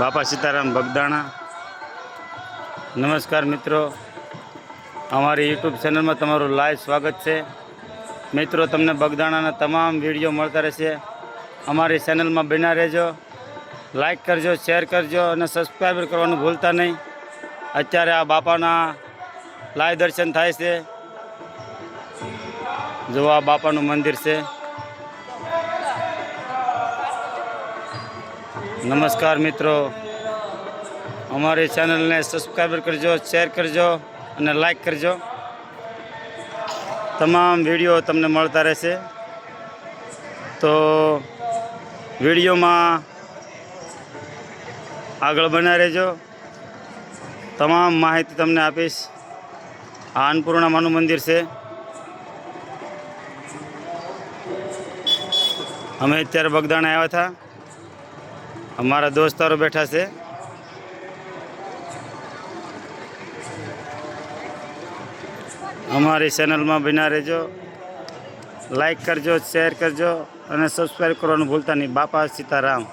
બાપા સીતારામ બગદાણા. નમસ્કાર મિત્રો. અમારી યુટ્યુબ ચેનલમાં તમારું લાઈવ સ્વાગત છે. મિત્રો, તમને બગદાણાના તમામ વીડિયો મળતા રહેશે. અમારી ચેનલમાં બના રહેજો. લાઈક કરજો, શેર કરજો અને સબસ્ક્રાઈબર કરવાનું ભૂલતા નહીં. અત્યારે આ બાપાના લાઈવ દર્શન થાય છે. જો આ બાપાનું મંદિર છે. નમસ્કાર મિત્રો. અમારી ચેનલને સબસ્ક્રાઈબર કરજો શેર કરજો અને લાઈક કરજો. તમામ વીડિયો તમને મળતા રહેશે. તો વિડીયોમાં આગળ બના રહેજો. તમામ માહિતી તમને આપીશ. આ અન્નપૂર્ણામાનું મંદિર છે. અમે અત્યારે બગદાણા આવ્યા હતા. અમારા દોસ્તારો બેઠા છે. અમારી ચેનલમાં બિના રહેજો. લાઈક કરજો શેર કરજો અને સબસ્ક્રાઈબ કરવાનું ભૂલતા નહીં. બાપા સીતારામ.